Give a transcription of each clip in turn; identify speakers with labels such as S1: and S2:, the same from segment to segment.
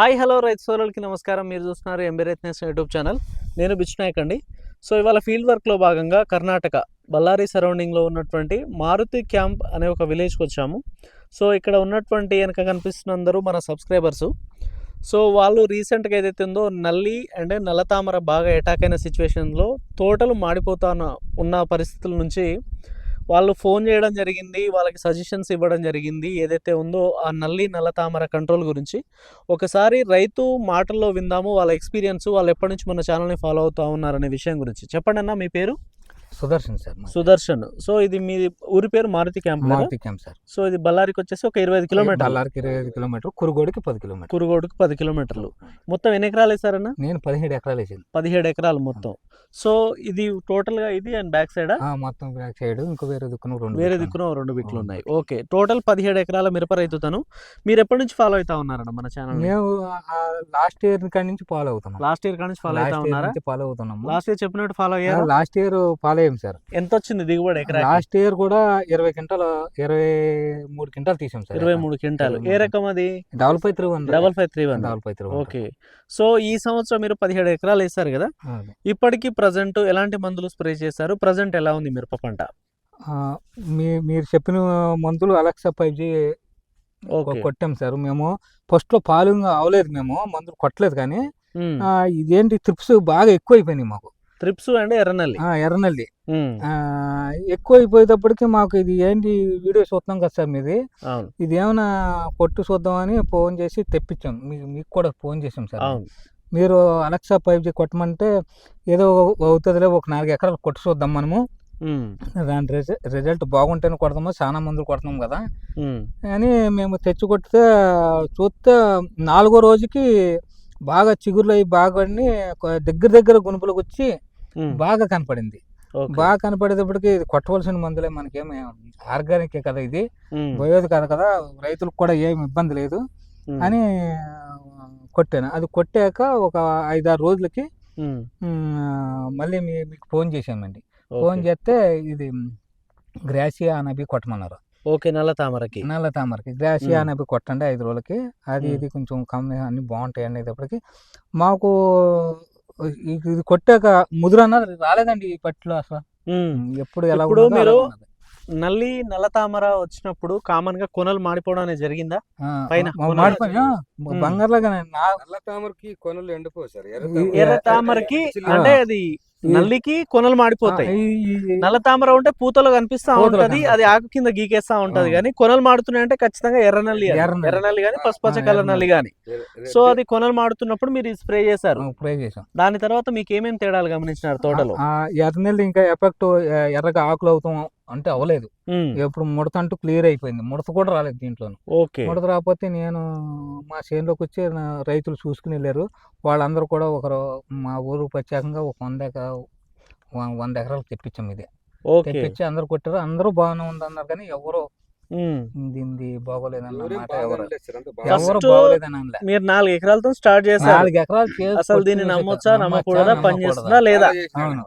S1: Hi hello రైతు సోదరులకి నమస్కారం. మీరు చూస్తున్నారు ఎంబీరేత్నెస్ యూట్యూబ్ ఛానల్. నేను బిచ్నాయక్ అండి. సో ఇవాళ ఫీల్డ్ వర్క్లో భాగంగా కర్ణాటక బళ్ళారి సరౌండింగ్లో ఉన్నటువంటి మారుతి క్యాంప్ అనే ఒక విలేజ్కి వచ్చాము. సో ఇక్కడ ఉన్నటువంటి వెనక కనిపిస్తున్న అందరూ మన సబ్స్క్రైబర్సు. సో వాళ్ళు రీసెంట్గా ఏదైతే ఉందో నల్లి అండ్ నల్లతామర బాగా అటాక్ అయిన సిచ్యువేషన్లో తోటలు మాడిపోతా ఉన్న పరిస్థితుల నుంచి వాళ్ళు ఫోన్ చేయడం జరిగింది వాళ్ళకి సజెషన్స్ ఇవ్వడం జరిగింది ఏదైతే ఉందో ఆ నల్లి నల్లతామర కంట్రోల్ గురించి. ఒకసారి రైతు మాటల్లో విందాము వాళ్ళ ఎక్స్పీరియన్స్ వాళ్ళు ఎప్పటి నుంచి మన ఛానల్ని ఫాలో అవుతూ ఉన్నారనే విషయం గురించి. చెప్పండి అన్న మీ పేరు?
S2: సుదర్శన్ సార్.
S1: సుదర్శన్. సో ఇది మీ ఊరి పేరు Maruti camp?
S2: Maruti camp sir.
S1: So ఇది బళ్ళారికి వచ్చేసి ఒక ఇరవై ఐదు కిలోమీటర్లు.
S2: బళ్ళారికి ఇరవై ఐదు కిలోమీటర్ కురుగోడికి పది కిలోమీటర్
S1: కురుగోడుకు పది కిలోమీటర్లు. మొత్తం ఎన్ని ఎకరాలు వేసారన్న
S2: నేను పదిహేడు ఎకరాలు వేసింది.
S1: పదిహేడు ఎకరాలు మొత్తం. సో ఇది టోటల్గా ఇది అండ్ బ్యాక్ సైడ్?
S2: ఆ, మొత్తం బ్యాక్ సైడ్ ఇంకో వేరే దిక్కున రెండు
S1: వేరే
S2: దిక్కున.
S1: రెండు బిట్లు. ఉన్నాయి. ఓకే. టోటల్ పదిహేడు ఎకరాల మిరప రైతుతను. మీరు ఎప్పటి నుంచి ఫాలో అవుతా ఉన్నారన్న మన ఛానల్
S2: మేము లాస్ట్ ఇయర్ కాడి నుంచి ఫాలో అవుతున్నాం.
S1: లాస్ట్ ఇయర్ నుంచి ఫాలో అవుతా ఉన్నారా?
S2: ఫాలో అవుతున్నాము.
S1: లాస్ట్ ఇయర్ చెప్పినట్టు ఫాలో అయ్యారు?
S2: లాస్ట్ ఇయర్ ఫాలో అయ్యాం సార్.
S1: ఎంత వచ్చింది దిగుబడి
S2: లాస్ట్ ఇయర్ కూడా ఇరవై క్వింటాలు ఇరవై మూడు క్వింటాలు తీసాం సార్.
S1: ఇరవై మూడు క్వింటాలు. ఏ రకం అది?
S2: Double five three one.
S1: Double five three one.
S2: Double five three
S1: okay. So ఈ సంవత్సరం మీరు పదిహేడు ఎకరాలు వేస్తారు కదా? ఇప్పటికి ప్రజెంట్ ఎలాంటి మందులు స్ప్రే చేశారు? ప్రజెంట్ ఎలా ఉంది మిరప పంట?
S2: మీ మీరు చెప్పిన మందులు అలెక్సా ఫైవ్ జీ కొట్టాం సార్. మేము ఫస్ట్లో పాలు అవలేదు మేము మందులు కొట్టలేదు కానీ ఇదేంటి ట్రిప్స్ బాగా ఎక్కువైపోయినాయి మాకు.
S1: Thrips and ఎర్రనల్లి.
S2: ఎర్రనల్లి.
S1: ఉమ్,
S2: ఆ, ఎక్కువైపోయేటప్పటికి మాకు ఇది ఏంటి వీడియో చూస్తున్నాం కదా సార్ మీది. ఇది ఏమైనా కొట్టు చూద్దామని ఫోన్ చేసి తెప్పించాం. మీకు మీకు కూడా ఫోన్ చేసాం సార్. మీరు అలెక్సా ఫైవ్ జీ కొట్టమంటే ఏదో అవుతుందిలే ఒక నాలుగు ఎకరాలు కొట్టు చూద్దాం మనము. దాని రిజ- రిజల్ట్ బాగుంటేనే కొడతాము చాలా మందులు కొడుతున్నాం కదా. అని మేము తెచ్చి కొడితే చూస్తే నాలుగో రోజుకి బాగా చిగురులు అవి బాగా దగ్గర దగ్గర గుణుపులకు వచ్చి బాగా కనపడింది. బాగా కనపడేటప్పటికి ఇది కొట్టవలసిన మందులే మనకేమి ఆర్గానిక్ కదా ఇది. బయోది కాదు కదా రైతులకు కూడా ఏమి ఇబ్బంది లేదు అని కొట్టాను. అది కొట్టాక ఒక ఐదారు రోజులకి మళ్ళీ మీకు ఫోన్ చేశామండి. ఫోన్ చేస్తే ఇది గ్రాసియా అనబి కొట్టమన్నారు.
S1: ఓకే నల్ల తామరకి.
S2: నల్ల తామరకి. గ్రాసియా
S1: మ్.
S2: అనబి కొట్టండి ఐదు రోజులకి. అది. ఇది కొంచెం కమ్మి అన్ని బాగుంటాయి అనేటప్పటికి మాకు ఇది కొట్టాక ముదురు అన్నది రాలేదండి ఈ పట్టులో అసలు. ఎప్పుడు ఎలా
S1: ఇప్పుడు మీరు. నల్లి నల్ల తామర వచ్చినప్పుడు కామన్గా కొనలు మాడిపోవడం అనేది జరిగిందా
S2: ఆ,
S1: పైన.
S2: బంగారులాగా
S3: నల్ల తామరకి కొనలు ఎండిపోవు సార్ ఎర్ర
S1: తామరకి అంటే అది నల్లికి కొనలు మాడిపోతాయి నల్ల తామర ఉంటే పూతలు కనిపిస్తా ఉంటది. అది ఆకు కింద గీకేస్తా ఉంటది. కానీ కొనలు మాడుతున్నాయి అంటే ఖచ్చితంగా ఎర్రనల్లి అది.
S2: ఎర్రనల్లి.
S1: ఎర్రనల్లి కానీ పసుపచ్చ కలర్. నల్లి కానీ
S3: ఎర్ర- ఎర్ర-
S1: సో అది కొనలు మాడుతున్నప్పుడు మీరు స్ప్రే చేశారు
S2: ఫ్రై చేసాం
S1: దాని తర్వాత మీకు ఏమేమి తేడాలు గమనించినారు తోటలో
S2: ఆ ఎర్రనెల్లి ఇంకా ఎఫెక్ట్ ఎర్రగా ఆకులు అవుతాం అంటే అవ్వలేదు
S1: ఉమ్,
S2: ఎప్పుడు ముడత అంటూ క్లియర్ అయిపోయింది ముడత కూడా రాలేదు దీంట్లో
S1: ఓకే
S2: ముడత రాకపోతే నేను మా చేనులోకి వచ్చి రైతులు చూసుకుని వెళ్ళారు వాళ్ళందరూ కూడా ఒకరు మా ఊరు ప్రత్యేకంగా ఒక వంద వంద ఎకరాలు తెప్పించాం ఇది.
S1: ఓకే.
S2: తెప్పించి అందరు కొట్టారు. అందరూ బాగానే ఉంది అన్నారు కానీ ఎవరు. దీనిది బాగోలేదన్న
S3: ఎవరేం
S2: మాట ఎవరు. ఎవరు బాగోలేదని
S1: మీరు నాలుగు ఎకరాలతో స్టార్ట్ చేశారు.
S2: నాలుగు ఎకరాలు చేసి
S1: అసలు దీన్ని నమ్మొచ్చా నమ్మకూడదా పని
S2: నమ్మకూడదా?
S1: చేస్తుందా లేదా?
S2: అవును.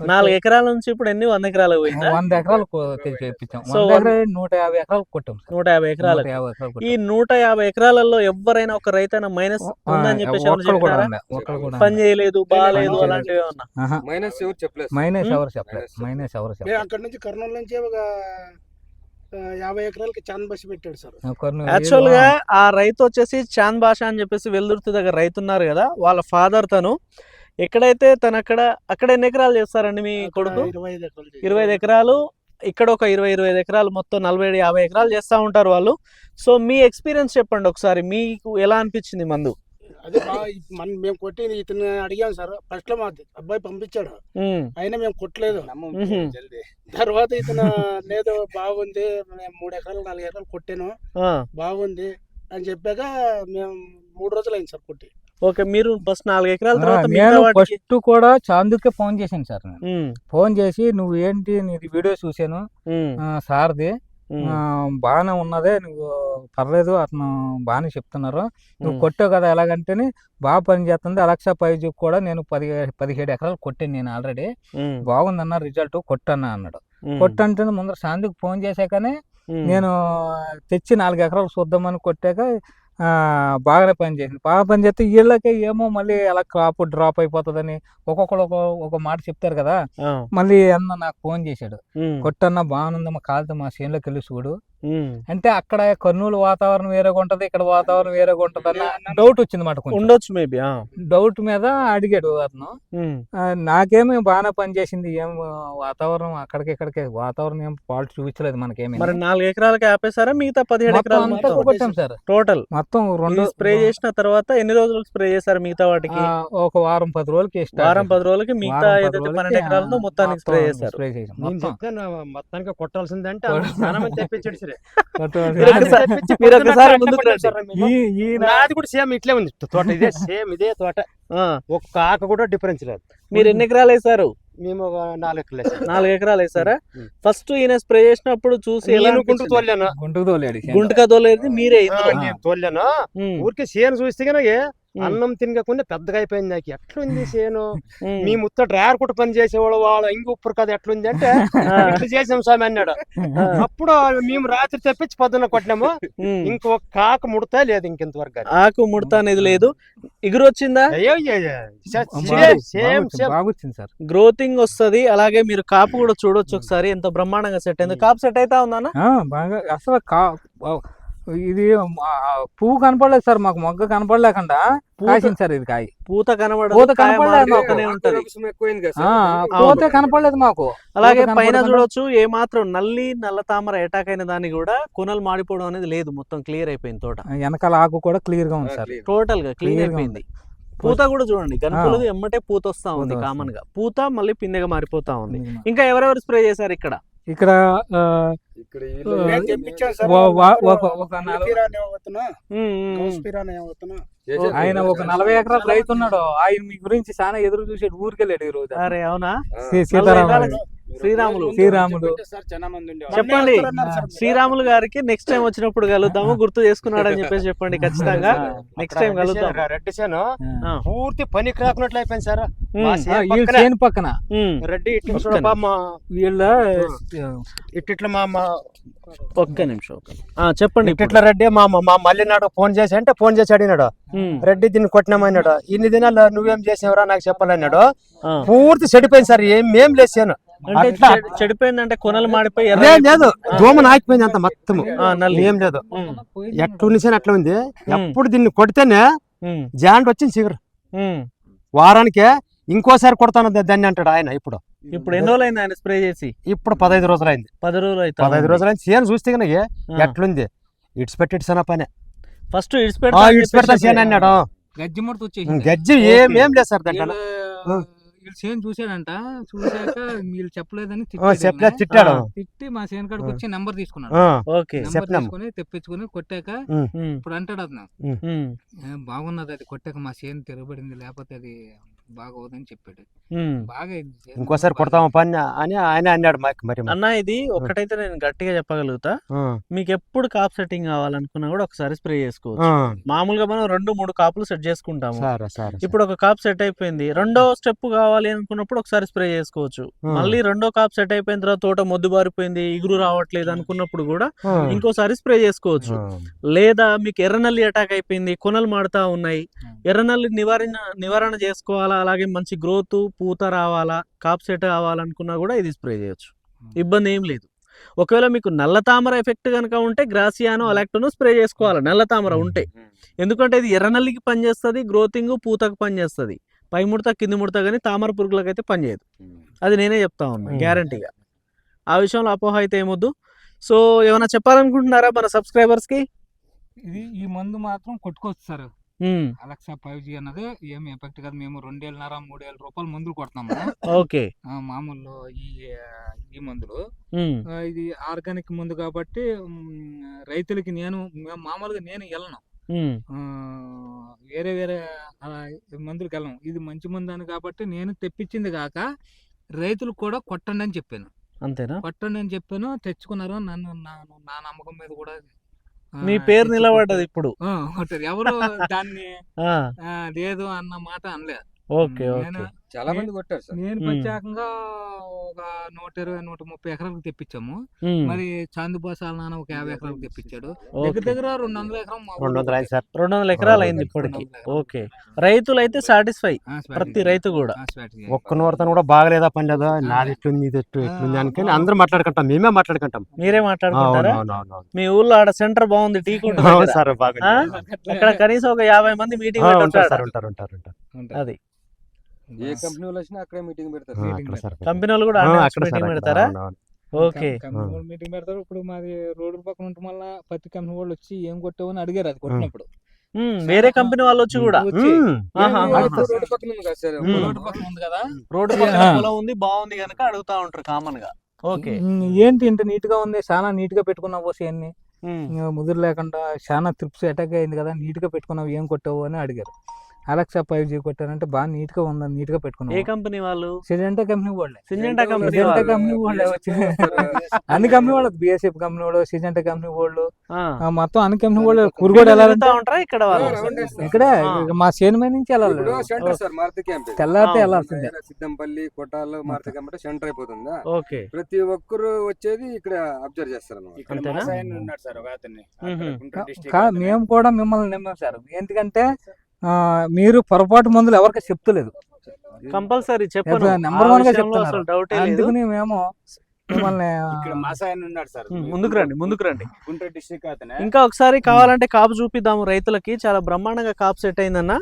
S1: నాలుగు ఎకరాల నుంచి ఇప్పుడు ఎన్ని వంద ఎకరాలు పోయిందా?
S2: వంద ఎకరాలు తెప్పించాం. నూట యాభై ఎకరాలు కొట్టాం సార్.
S1: నూట యాభై ఎకరాలు. ఈ. నూట యాభై ఎకరాలలో ఎవరైనా ఒక రైతైనా మైనస్ ఉందని చెప్పేసి పని చేయలేదు బాగాలేదు. అలాంటివి ఏమన్నా.
S3: మైనస్ ఎవరు చెప్పలేదు.
S2: మైనస్. ఎవరు చెప్పలేదు.
S3: మైనస్
S2: ఎవరు చెప్పలేదు.
S4: అక్కడ నుంచి కర్నూలు నుంచి ఒక ఆ, యాభై ఎకరాలకి బస్సు పెట్టాడు సార్.
S1: యాక్చువల్గా ఆ రైతు వచ్చేసి చాంద్ భాష అని చెప్పేసి వెల్దుర్తి దగ్గర రైతు ఉన్నారు కదా వాళ్ళ ఫాదర్ తను. ఎక్కడైతే తను అక్కడ అక్కడ ఎన్ని ఎకరాలు చేస్తారండి మీ కొడుకు?
S4: ఇరవై ఐదు ఎకరాలు
S1: ఇక్కడ ఒక ఇరవై ఇరవై ఐదు ఎకరాలు మొత్తం నలభై ఏడు యాభై ఎకరాలు చేస్తూ ఉంటారు వాళ్ళు. సో మీ ఎక్స్పీరియన్స్ చెప్పండి ఒకసారి మీకు ఎలా అనిపించింది మందు?
S4: అదే మన మేము కొట్టి ఇతను అడిగాం సార్ ఫస్ట్లో మా అబ్బాయి పంపించాడు. అయినా మేము కొట్టలేదు. తర్వాత ఇతను లేదు బాగుంది నేను మూడు ఎకరాలు నాలుగు ఎకరాలు కొట్టాను. బాగుంది అని చెప్పాక మేము మూడు రోజులు అయింది సార్ కొట్టి.
S1: ఓకే మీరు బస్ నాలుగు ఎకరాల తర్వాత
S2: నేను ఫస్ట్ కూడా చాందుకే ఫోన్ చేశాను సార్ నేను. ఫోన్ చేసి నువ్వు ఏంటి నీది వీడియో చూశాను? ఆ, సార్ది. బాగానే ఉన్నదే నువ్వు పర్లేదు అతను బాగానే చెప్తున్నారు. నువ్వు కొట్టావు కదా ఎలాగంటేనే బాగా పని చేస్తుంది. అలక్సా పైజు కూడా నేను పది పదిహేడు ఎకరాలు కొట్టాను నేను ఆల్రెడీ. బాగుందన్న రిజల్ట్ కొట్టన్నా అన్నాడు. కొట్టంటే ముందర శాంతికి ఫోన్ చేశాకనే నేను తెచ్చి నాలుగు ఎకరాలు చూద్దామని కొట్టాక బాగానే పనిచేసింది బాగా పనిచేస్తే వీళ్ళకి ఏమో మళ్ళీ అలా క్రాప్ డ్రాప్ అయిపోతుందని ఒక్కొక్కరు ఒక ఒక మాట చెప్తారు కదా. మళ్ళీ అన్న నాకు ఫోన్ చేశాడు. కొట్టన్న బాగుందమ్మా కాలుతో మా చేనులోకి వెళ్ళి చూడు. అంటే అక్కడ కర్నూలు వాతావరణం వేరేగా ఉంటది ఇక్కడ వాతావరణం వేరేగా ఉంటది అన్న డౌట్ వచ్చింది మాట కొంచెం.
S1: ఉండొచ్చు మేబీ
S2: డౌట్ మీద అడిగాడు అతను. నాకేమి బాగానే పనిచేసింది ఏం వాతావరణం అక్కడికి ఇక్కడికి వాతావరణం ఏం ఫాల్ట్ చూపించలేదు మనకేమి.
S1: మరి నాలుగు ఎకరాలకి ఆపేసారా మిగతా పదిహేడు ఎకరాలు
S2: అంతా
S1: మొత్తం?
S2: కొట్టాం సార్.
S1: టోటల్
S2: మొత్తం రెండు
S1: స్ప్రే చేసిన తర్వాత ఎన్ని రోజులకు స్ప్రే చేశారు మిగతా వాటికి?
S2: ఆ, ఒక వారం పది రోజులకి
S1: వారం. పది రోజులకి మిగతా ఏదైతే పన్నెండు ఎకరాలతో మొత్తానికి స్ప్రే చేశారు.
S2: స్ప్రే
S5: చెప్తాను మొత్తానికి కొట్టాల్సిందంటే తెప్పించాడు సరే.
S1: మీరు ఒకసారి-
S5: నాది కూడా సేమ్ ఇట్లే ఉంది. తోట ఇదే సేమ్ ఇదే తోట.
S1: ఆ,
S5: ఒక్క ఆక కూడా డిఫరెన్స్ లేదు.
S1: మీరు ఎన్ని ఎకరాలు వేసారు
S5: మేము ఒక నాలుగు ఎకరాలు వేసాం.
S1: నాలుగు ఎకరాలు వేసారా. ఫస్ట్ ఈయన స్ప్రే చేసినప్పుడు చూసి ఎలా
S5: నేను గుంటు
S1: అనిపించింది?
S5: తోలాను
S2: గుంటుకు తోలేడు ఈ
S1: గుంటక తోలేది మీరే
S5: తోలాను ఊరికే సేను చూస్తే కనుక అన్నం తినకుండా పెద్దగా అయిపోయింది నాకు. ఎట్లుంది సేను. మీ ముత్త డ్రైవర్ కూడా పని చేసేవాళ్ళు వాళ్ళ ఇంక ఉప్పుడు కదా ఎట్లుంది అంటే
S1: ఆ,
S5: ఇట్లా చేసాం స్వామి అన్నాడు. అప్పుడు మేము రాత్రి తెప్పించి పొద్దున్న కొట్టినాము. ఇంకొక కాక ముడతా లేదు ఇంకెంతవరకు.
S1: ఆకు ముడత అనేది లేదు. ఇగురు వచ్చిందా
S2: సార్.
S1: గ్రోతింగ్ వస్తది. అలాగే మీరు కాపు కూడా చూడొచ్చు ఒకసారి. ఎంత బ్రహ్మాండంగా సెట్ అయింది. కాపు సెట్ అయితే ఉందా
S2: ఆ, బాగా అసలు కా ఇది పువ్వు కనపడలేదు సార్ మాకు మొగ్గ కనపడలేకుండా కాసింది సార్ ఇది కాయ.
S1: పూత కనబడదు
S2: పూత కనపడలేదు పోతే కనపడలేదు మాకు.
S1: అలాగే పైన చూడొచ్చు ఏ మాత్రం నల్లి నల్ల తామర అటాక్ అయిన దాన్ని కూడా కొనలు మాడిపోవడం అనేది లేదు. మొత్తం క్లియర్ అయిపోయింది తోట.
S2: వెనకాల ఆకు కూడా క్లియర్గా ఉంది సార్.
S1: టోటల్గా గా అయిపోయింది. పూత కూడా చూడండి గనుపులది ఎమ్మటే పూత వస్తా ఉంది. కామన్గా పూత మళ్ళీ పిందెగా మారిపోతా ఉంది. ఇంకా ఎవరెవరు స్ప్రే చేశారు ఇక్కడ?
S2: ఇక్కడ. ఆయన ఒక నలభై ఎకరాలు రైతు ఉన్నాడు. ఆయన మీ గురించి చాలా ఎదురు చూసి ఊరికెళ్ళాడు ఈ రోజు
S1: అరే అవునా?
S2: సీతారామ
S1: శ్రీరాములు
S2: శ్రీరాములు.
S1: చెప్పండి. శ్రీరాములు గారికి నెక్స్ట్ టైం వచ్చినప్పుడు కలుద్దాము గుర్తు చేసుకున్నాడని చెప్పేసి చెప్పండి ఖచ్చితంగా. నెక్స్ట్ టైం కలుద్దాం
S5: రెడ్డి-
S1: ఆ.
S5: పూర్తి పనికి రాకున్నట్లు అయిపోయింది సార్. పక్కనే.
S2: చేను.
S5: రెడ్డి
S2: వీళ్ళ
S5: ఇట్ ఇట్లా మా మా
S1: ఒక్క నిమిషం ఒక్క చెప్పండి
S5: ఇట్ ఇట్లా రెడ్డి మా మా- మళ్ళీనాడు ఫోన్ చేసి అంటే ఫోన్ చేసి అడిగినాడు. రెడ్డి దీన్ని కొట్టినామన్నాడు. ఇన్ని దినాలు నువ్వేం చేసావురా నాకు చెప్పాలన్నాడు. పూర్తి చెడిపోయింది సార్ ఏం ఏం లేసాను
S1: చెడిపోయిందంటే కొనలు మాడిపోయి
S5: లేదు. లేదు దోమ నాకిపోయింది అంత మొత్తం
S1: ఆ, నల్లి.
S5: ఏం లేదు. ఉంది అట్లా ఉంది? ఎప్పుడు దీన్ని కొడితేనే జాంట్ వచ్చింది చిగురు. వారానికే ఇంకోసారి కొడతాను దాన్ని అంటాడు ఆయన ఇప్పుడు.
S1: ఇప్పుడు ఎన్ని రోజులు అయింది ఆయన స్ప్రే చేసి?
S5: ఇప్పుడు పదహైదు రోజులు అయింది
S1: పది రోజులు అయితే
S5: పదహైదు రోజులు అయింది సేను చూస్తే కనుక ఎట్లుంది? ఇడ్స్ పెట్టి ఇడ్సన పని.
S1: ఫస్ట్ ఇడిచి
S5: ఆ, ఇడ్స్ పెడతా సేను అన్నాడు.
S2: గజ్జి ముడత వచ్చేసింది.
S5: గజ్జి ఏం ఏం లేదు సార్ దాంట్లో.
S2: వీళ్ళు చేను చూసాడంట చూసాక వీళ్ళు చెప్పలేదని
S5: ఆ,
S2: తిట్టాడు తిట్టి మా చేను కాడికి వచ్చి నెంబర్ తీసుకున్నాడు. నెంబర్. తీసుకుని తెప్పించుకుని కొట్టాక ఇప్పుడు అంటాడు అతను.
S1: ఉమ్,
S2: "ఏ, బాగున్నది అది కొట్టాక మా చేను తిరగబడింది లేకపోతే అది బాగోదని చెప్పాడు. బాగా
S5: ఇంకోసారి కొడతాము పని అని ఆయన అన్నాడు మాకు మరి
S1: అన్న ఇది ఒకటైతే నేను గట్టిగా చెప్పగలుగుతా. మీకు ఎప్పుడు కాప్ సెట్టింగ్ కావాలనుకున్నా కూడా ఒకసారి స్ప్రే చేసుకోవచ్చు. మామూలుగా మనం రెండు మూడు కాపులు సెట్ చేసుకుంటాము.
S5: సరే సరే
S1: ఇప్పుడు ఒక కాప్ సెట్ అయిపోయింది. రెండో స్టెప్ కావాలి అనుకున్నప్పుడు ఒకసారి స్ప్రే చేసుకోవచ్చు. మళ్ళీ రెండో కాప్ సెట్ అయిపోయిన తర్వాత తోట మొద్దు బారిపోయింది ఇగురు రావట్లేదు అనుకున్నప్పుడు కూడా ఇంకోసారి స్ప్రే చేసుకోవచ్చు. లేదా మీకు ఎర్రనల్లి అటాక్ అయిపోయింది కొనలు మాడుతా ఉన్నాయి. ఎర్రనల్లి నివారణ నివారణ చేసుకోవాలా? అలాగే మంచి గ్రోత్ పూత రావాలా కాప్ సెట్ కావాలనుకున్నా కూడా ఇది స్ప్రే చేయొచ్చు.
S2: Hmm.
S1: ఇబ్బంది ఏం లేదు. ఒకవేళ మీకు నల్ల తామర ఎఫెక్ట్ కనుక ఉంటే గ్రాసియానో అలాక్టోనో స్ప్రే చేసుకోవాలి. నల్ల తామర ఉంటే. ఎందుకంటే ఇది ఎర్రనల్లికి పనిచేస్తుంది గ్రోతింగ్ పూతకు పనిచేస్తుంది. పై ముడత కింది ముడత కానీ తామర పురుగులకు అయితే పనిచేయదు అది నేనే చెప్తా ఉన్నా
S5: Hmm.
S1: గ్యారంటీగా ఆ విషయంలో అపోహ అయితే ఏమొద్దు. సో ఏమైనా చెప్పాలనుకుంటున్నారా మన సబ్స్క్రైబర్స్కి?
S2: ఇది ఈ మందు మాత్రం కొట్టుకోవచ్చు సార్. అలెక్సా ఫైవ్ జీ అన్నది ఏమి ఎఫెక్ట్ కాదు. మేము రెండేళ్ళన్నర మూడేళ్ళ రూపాయలు మందులు కొడుతున్నాము.
S1: ఓకే.
S2: మామూలు ఈ ఈ మందులు. ఇది ఆర్గానిక్ మందు కాబట్టి రైతులకి నేను మేము మామూలుగా నేను వెళ్ళను. వేరే వేరే మందులకు వెళ్ళను. ఇది మంచి మందు అని కాబట్టి నేను తెప్పించింది కాక రైతులకు కూడా కొట్టండి అని చెప్పాను.
S1: అంతేనా?
S2: కొట్టండి అని చెప్పాను. తెచ్చుకున్నారు. నన్ను నా నమ్మకం మీద కూడా
S1: మీ పేరు నిలబడ్డది. ఇప్పుడు.
S2: ఎవరు దాన్ని లేదు అన్న మాట అనలేదు
S1: ఓకే ఓకే.
S3: చాలా మంది కొట్టారు సార్
S2: నేను. ప్రత్యేకంగా ఒక నూట ఇరవై నూట ముప్పై ఎకరాలకు తెప్పించాము మరి చాందుబాసాల నాన్న ఒక యాభై ఎకరాలకు తెప్పించాడు. దగ్గర దగ్గర రెండు వందల ఎకరం
S5: రెండు వందలు సార్
S1: రెండు వందల ఎకరాలు అయింది ఇప్పటికి. ఓకే రైతులు అయితే సాటిస్ఫై ప్రతి. రైతు కూడా.
S5: ఒక్క నూరతను కూడా బాగలేదా పని లేదా నాది ఎట్లుంది ఇది ఎట్లుంది అని అందరూ మాట్లాడుకుంటాం మేమే మాట్లాడుకుంటాం
S1: మీరే మాట్లాడుకుంటారా మీ ఊర్లో ఆడ సెంటర్ బాగుంది టీ.
S5: సార్?
S1: అక్కడ కనీసం ఒక యాభై మంది మీటింగ్
S5: ఉంటారు. ఉంటారు ఉంటారు.
S1: అది
S3: ఏ కంపెనీ వాళ్ళు వచ్చినా అక్కడే మీటింగ్ పెడతారు.
S1: కంపెనీ వాళ్ళు కూడా
S5: అక్కడ
S1: మీటింగ్. పెడతారా. ఓకే
S2: మీటింగ్ పెడతారు. ఇప్పుడు మాది రోడ్డు పక్కన ఉంటే మళ్ళీ పత్తి కంపెనీ వాళ్ళు వచ్చి ఏం కొట్టావు అని అడిగారు అది కొట్టినప్పుడు.
S1: వేరే కంపెనీ వాళ్ళు వచ్చి కూడా.
S3: రోడ్డు పక్కన ఉంది కదా సార్?
S1: మ్మ్.
S2: రోడ్డు పక్కన ఉంది కదా?
S1: రోడ్డు పక్కన
S2: ఆ.
S1: పొలం ఉంది? బాగుంది కనుక అడుగుతా ఉంటారు కామన్గా ఓకే
S2: ఏంటి ఇంత నీట్గా ఉంది? చాలా నీట్గా పెట్టుకున్నావు పోసి అన్ని ముదురు లేకుండా చాలా ట్రిప్స్ అటాక్ అయింది కదా? నీట్గా పెట్టుకున్నావు ఏం కొట్టావు అని అడిగారు. అలెక్సా ఫైవ్ జీ కొట్టానంటే బాగా నీట్గా ఉందని నీట్గా
S1: ఏ
S2: పెట్టుకున్నావు
S1: కంపెనీ వాళ్ళు?
S2: సిజెంటా కంపెనీ వాళ్ళే.
S1: సింజెంటా కంపెనీ
S2: కంపెనీ వాళ్ళే. వచ్చి. అన్ని కంపెనీ వాళ్ళు. బిఎస్ఎఫ్ కంపెనీ వాళ్ళు సిజెంటా కంపెనీ వాళ్ళు. మొత్తం అన్ని కంపెనీ వాళ్ళు. కురుగోడు
S1: తిరుగుతా ఉంటారా ఇక్కడ.
S2: ఇక్కడే మా చేను మీద నుంచి వెళ్ళాలి. తెల్లారితే వెళ్ళాల్సిందే.
S3: సిద్ధంపల్లి కొట్టాలు మారుతి అంటే సెంటర్ అయిపోతుందా?
S1: ఓకే.
S3: ప్రతి ఒక్కరు వచ్చేది ఇక్కడ అబ్జర్వ్ చేస్తారు
S1: మ్మ్.
S2: కూడా మిమ్మల్ని నమ్మాం సార్. ఎందుకంటే మీరు పొరపాటు మందులు ఎవరికి చెప్తలేదు.
S1: కంపల్సరీ చెప్పను.
S2: number
S1: ఆ
S2: one గా
S1: లేదు.
S2: అందుకని మేము మిమ్మల్ని
S4: ఉన్నాడు సార్.
S1: ముందుకు రండి ముందుకు రండి.
S4: గుంటూరు డిస్ట్రిక్ట్ అతనే.
S1: ఇంకా ఒకసారి కావాలంటే కాపు చూపిద్దాము రైతులకి. చాలా బ్రహ్మాండంగా కాపు సెట్ అయిందన్న.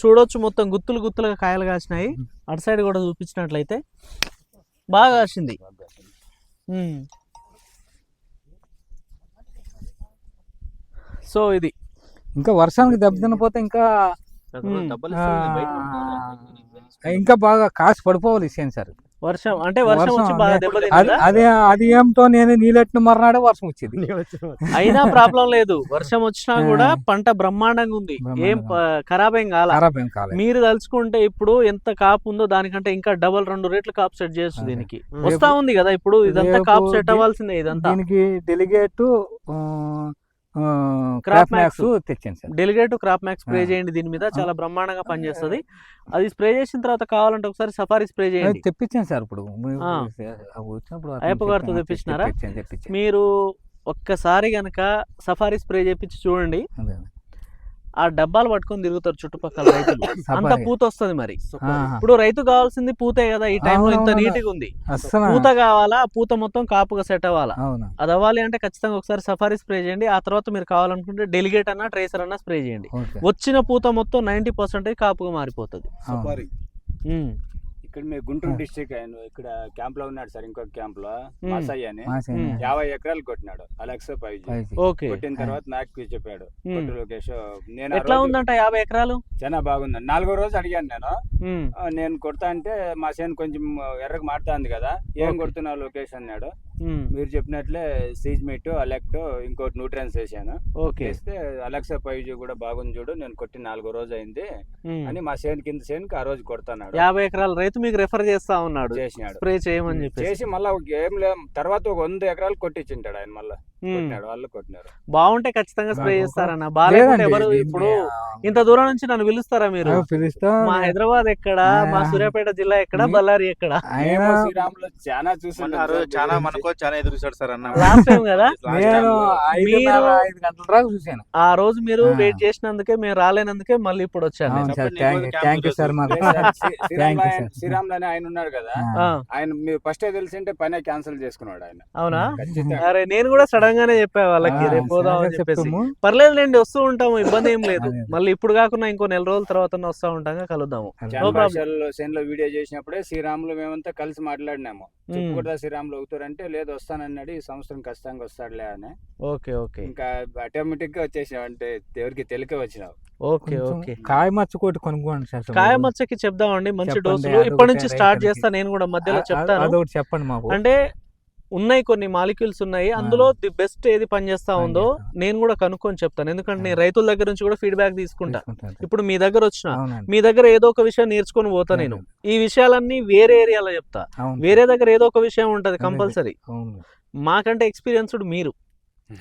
S1: చూడొచ్చు మొత్తం గుత్తులు గుత్తులుగా కాయలు కాసినాయి. అటు సైడ్ కూడా చూపించినట్లయితే బాగా కాసింది. సో ఇది.
S2: ఇంకా వర్షానికి దెబ్బతినపోతే ఇంకా ఇంకా బాగా కాసి పడిపోవాలి ఇసేం సార్.
S1: వర్షం అంటే వర్షం వచ్చి
S2: వర్షం
S1: బాగా
S2: అదే-
S1: దెబ్బతిందా?
S2: అది ఏమిటో నేను నీళ్ళెట్టిన మర్నాడే వర్షం వచ్చింది.
S1: అయినా ప్రాబ్లం లేదు. వర్షం వచ్చినా. కూడా పంట బ్రహ్మాండంగా ఉంది. ఏం ఖరాబ్ ఏం కాల?
S2: ఖరాబ్ ఏం కాలేదు.
S1: మీరు తలుచుకుంటే ఇప్పుడు ఎంత కాపు ఉందో దానికంటే ఇంకా డబల్ రెండు రేట్లు కాపు సెట్ చేయొచ్చు
S2: అదే.
S1: దీనికి. వస్తా ఉంది కదా ఇప్పుడు ఇదంతా కాపు సెట్ అవ్వాల్సిందే ఇదంతా.
S2: దీనికి డెలిగేట్ క్రాప్. మ్యాక్స్ తెచ్చాను sir
S1: delegate crop max spray. చేయండి దీని మీద చాలా బ్రహ్మాండంగా పనిచేస్తుంది అది స్ప్రే చేసిన తర్వాత కావాలంటే ఒకసారి సఫారీ స్ప్రే చేయండి
S2: తెప్పించాను సార్ ఇప్పుడు మీరు
S1: ఆ.
S2: అవి వచ్చినప్పుడు
S1: అయ్యప్ప
S2: అతను
S1: గారితో
S2: చెప్పాను,
S1: తెప్పించినారా?
S2: తెప్పించాను తెప్పించాను
S1: మీరు ఒక్కసారి గనక సఫారీ స్ప్రే చేపించి చూడండి. ఆ డబ్బాలు పట్టుకొని తిరుగుతారు చుట్టుపక్కల రైతులు. అంత. పూత వస్తుంది మరి. ఇప్పుడు రైతు కావాల్సింది పూతే కదా ఈ టైంలో ఇంత. నీట్గా ఉంది. పూత కావాలా ఆ పూత మొత్తం కాపుగా సెట్ అవ్వాలా? అది అవ్వాలి అంటే ఖచ్చితంగా ఒకసారి సఫారీ స్ప్రే చేయండి. ఆ తర్వాత మీరు కావాలనుకుంటే డెలిగేట్ అన్నా ట్రేసర్ అన్నా స్ప్రే చేయండి. వచ్చిన పూత మొత్తం నైంటీ పర్సెంటేజ్ కాపుగా మారిపోతుంది.
S4: ఇక్కడ మీ గుంటూరు. డిస్ట్రిక్ట్ ఆయన ఇక్కడ క్యాంప్లో ఉన్నాడు సార్ ఇంకొక
S1: క్యాంప్లో.
S4: మాసయ్య అని. యాభై ఎకరాలు కొట్టినాడు అలెక్సా ఫైవ్ జీ. కొట్టిన తర్వాత నాకు చెప్పాడు
S1: ఉమ్.
S4: కొట్టు లోకేష్ నేను
S1: ఎట్లా ఉందంట యాభై ఎకరాలు?
S4: చాలా బాగుంది. నాలుగో రోజు అడిగాను నేను. నేను కొడతా అంటే మా సేన్ కొంచెం ఎర్రగా మారుతుంది కదా ఏం. కొడుతున్నావు లోకేష్? అన్నాడు. మీరు చెప్పినట్లే సీజ్ మీట్ అలెక్ట్ ఇంకోటి న్యూట్రియన్స్ వేసాను.
S1: ఓకే
S4: వేస్తే అలెక్సా ఫైవ్ జీ కూడా బాగుంది చూడు నేను కొట్టి నాలుగో రోజు అయింది.
S1: ఉమ్.
S4: అని మా సేన్ కింద సేన్కి ఆ రోజు కొడతాడు
S1: యాభై ఎకరాల రైతు మీకు రెఫర్ చేస్తా ఉన్నాడు.
S4: చేసినాడు.
S1: స్ప్రే చేయమని చెప్పేసి.
S4: చేసి మళ్ళా ఏం లే తర్వాత ఒక వంద ఎకరాలు కొట్టించింటాడు ఆయన మళ్ళా. కొట్టినాడు వాళ్ళు కొట్టినారు.
S1: బాగుంటే ఖచ్చితంగా స్ప్రే చేస్తారన్న. బాగాలేకుంటే
S2: లేదండి,
S1: ఎవరు ఇప్పుడు ఇంత దూరం నుంచి నన్ను పిలుస్తారా మీరు?
S2: పిలుస్తా
S1: మా హైదరాబాద్ ఎక్కడ? మా. సూర్యాపేట జిల్లా ఎక్కడ? బళ్ళారి ఎక్కడ?
S4: శ్రీరాములు చాలా చూసాను
S6: రోజు చాలా మనకో చాలా ఎదురు చూశాడు సార్ అన్న.
S1: లాస్ట్ టైం కదా?
S2: నేను ఐదు గంటల దాకా చూశాను.
S1: ఆ రోజు మీరు. వెయిట్ చేసినందుకే మేము రాలేనందుకే మళ్ళీ ఇప్పుడు వచ్చాను.
S2: థ్యాంక్ యూ సార్
S4: శ్రీరామ్ అని ఆయన ఉన్నాడు కదా. ఆయన మీరు ఫస్ట్ తెలిసింటే పైన క్యాన్సిల్ చేసుకున్నాడు ఆయన.
S1: అవునా? అరే నేను కూడా సడన్ గానే చెప్పా వాళ్ళకి రేపు పోదాం అని చెప్పేసి.
S2: చెప్తాము.
S1: పర్లేదులేండి వస్తూ ఉంటాము ఇబ్బంది ఏం లేదు. మళ్ళీ ఇప్పుడు కాకుండా ఇంకో నెల రోజుల తర్వాత వస్తూ ఉంటాం కలుద్దాము.
S4: లో వీడియో చేసినప్పుడే శ్రీరాములు మేమంతా కలిసి మాట్లాడినాము. చెప్పుకుంటా శ్రీరాములు అవుతారంటే లేదు వస్తానన్నాడు ఈ సంవత్సరం ఖచ్చితంగా వస్తాడులే అని.
S1: Okay okay.
S4: ఇంకా ఆటోమేటిక్గా వచ్చేసినావు అంటే ఎవరికి తెలికే వచ్చినావు
S1: ఓకే ఓకే.
S2: కాయ మచ్చ కోటి కొనుక్కోండి సార్
S1: కాయ మచ్చకి చెప్దామండి మంచి డోసులు ఇప్పటి నుంచి స్టార్ట్. చేస్తా నేను కూడా మధ్యలో చెప్తాను.
S2: అదొకటి చెప్పండి మాకు.
S1: అంటే ఉన్నాయి కొన్ని మాలిక్యూల్స్ ఉన్నాయి. అందులో ది బెస్ట్ ఏది పనిచేస్తా ఉందో. నేను కూడా కనుక్కొని చెప్తాను. ఎందుకంటే నేను రైతుల దగ్గర నుంచి కూడా ఫీడ్బ్యాక్ తీసుకుంటా. ఇప్పుడు మీ దగ్గర వచ్చిన మీ దగ్గర ఏదో ఒక విషయం నేర్చుకొని పోతా నేను. ఈ విషయాలన్నీ వేరే ఏరియాలో చెప్తా. వేరే దగ్గర ఏదో ఒక విషయం ఉంటది. కంపల్సరీ. మాకంటే ఎక్స్పీరియన్స్డ్ మీరు.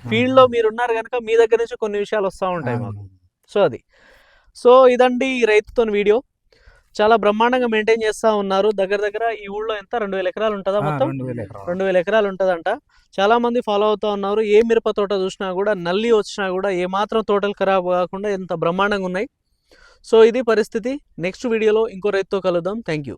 S1: ఫీల్డ్లో మీరు ఉన్నారు కనుక మీ దగ్గర నుంచి కొన్ని విషయాలు వస్తూ ఉంటాయి మాకు. సో అది. సో ఇదండి రైతుతో వీడియో. చాలా బ్రహ్మాండంగా మెయింటైన్ చేస్తా ఉన్నారు. దగ్గర దగ్గర ఈ ఊళ్ళో ఎంత? రెండు వేల ఎకరాలు ఉంటుందా మొత్తం?
S2: రెండు వేల ఎకరాలు.
S1: రెండు వేల ఎకరాలు ఉంటుందంట. చాలా మంది ఫాలో అవుతా ఉన్నారు. ఏ మిరప తోట చూసినా కూడా నల్లి వచ్చినా కూడా ఏ మాత్రం తోటలు ఖరాబ్ కాకుండా ఎంత బ్రహ్మాండంగా ఉన్నాయి. సో ఇది పరిస్థితి. నెక్స్ట్ వీడియోలో ఇంకో రైతుతో కలుద్దాం. Thank you